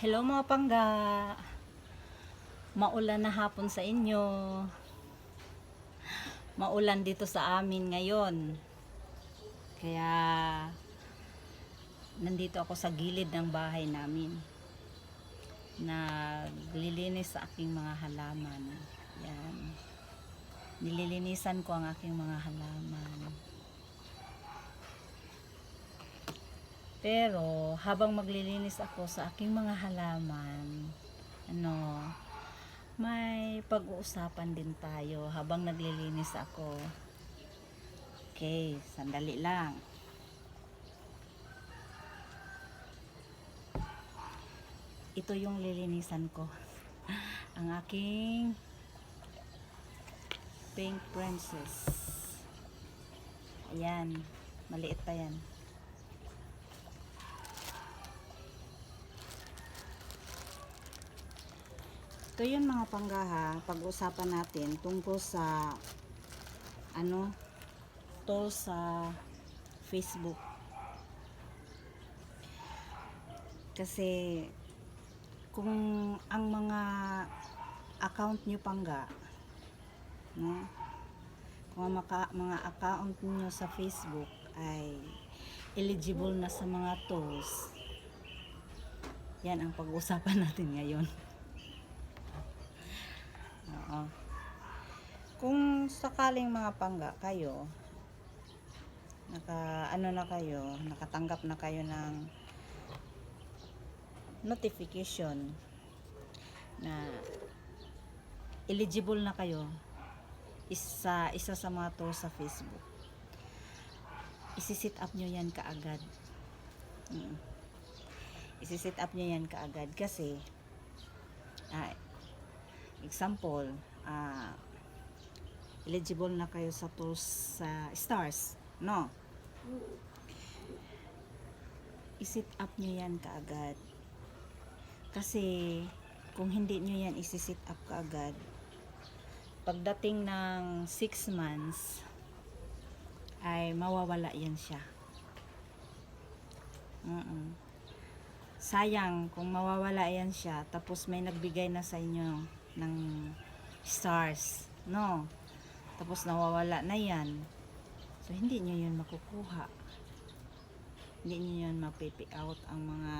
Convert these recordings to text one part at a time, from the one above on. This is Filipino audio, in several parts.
Hello mga pangga. Maulan na hapon sa inyo. Maulan dito sa amin ngayon. Kaya nandito ako sa gilid ng bahay namin. Naglilinis sa aking mga halaman. Yan. Nililinisan ko ang aking mga halaman. Pero habang maglilinis ako sa aking mga halaman, ano, may pag-uusapan din tayo habang naglilinis ako. Okay, sandali lang. Ito yung lilinisan ko. Ang aking pink princess. Ayan, maliit pa yan. Ito yun mga panggaha, pag-usapan natin tungkol sa ano, to sa Facebook. Kasi kung ang mga account nyo pangga, no? Kung ang maka, mga account nyo sa Facebook ay eligible na sa mga tools, yan ang pag-uusapan natin ngayon. Oo. Kung sakaling mga pangga kayo, naka ano na kayo, nakatanggap na kayo ng notification na eligible na kayo isa isa sa mga to sa Facebook. Isi-set up nyo yan kaagad. Mm. Isi-set up nyo yan kaagad kasi example, ah, eligible na kayo sa tools sa stars, no? I-set up nyo yan kaagad. Kasi, kung hindi nyo yan isi-set up kaagad, pagdating ng 6 months, ay mawawala yan siya. Mm sayang kung mawawala yan siya tapos may nagbigay na sa inyo ng stars no? Tapos nawawala na yan. So hindi nyo yun makukuha. Hindi nyo yun mapipi out ang mga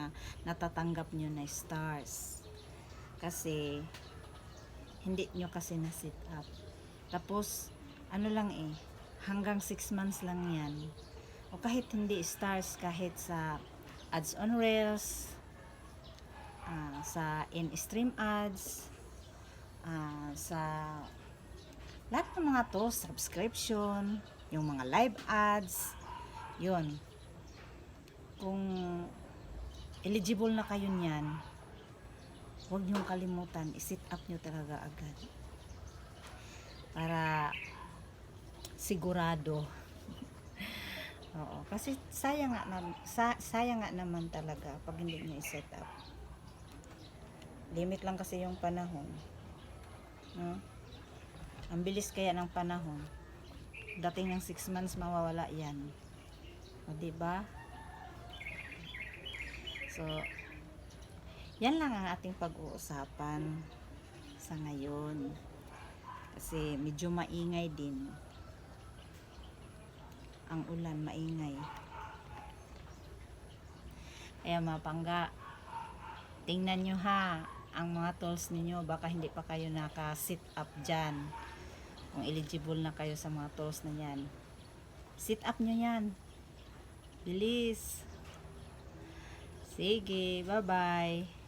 natatanggap nyo na stars. Kasi hindi nyo kasi na set up. Tapos ano lang eh hanggang 6 months lang yan. O kahit hindi stars kahit sa ads on reels ah, sa in-stream ads ah, sa lahat ng mga to subscription yung mga live ads yun kung eligible na kayo niyan huwag niyong kalimutan i-set up niyo talaga agad para sigurado Oo, kasi sayang nga, sa, sayang nga naman talaga pag hindi nyo i-set up. Limit lang kasi yung panahon. No? Ang bilis kaya ng panahon. Dating ng 6 months mawawala yan. O, diba? So, yan lang ang ating pag-uusapan sa ngayon. Kasi medyo maingay din ang ulan maingay. Kaya mga pangga, tingnan nyo ha, ang mga tools ninyo, baka hindi pa kayo naka-sit up dyan. Kung eligible na kayo sa mga tools na yan. Sit up nyo yan. Bilis. Sige, bye-bye.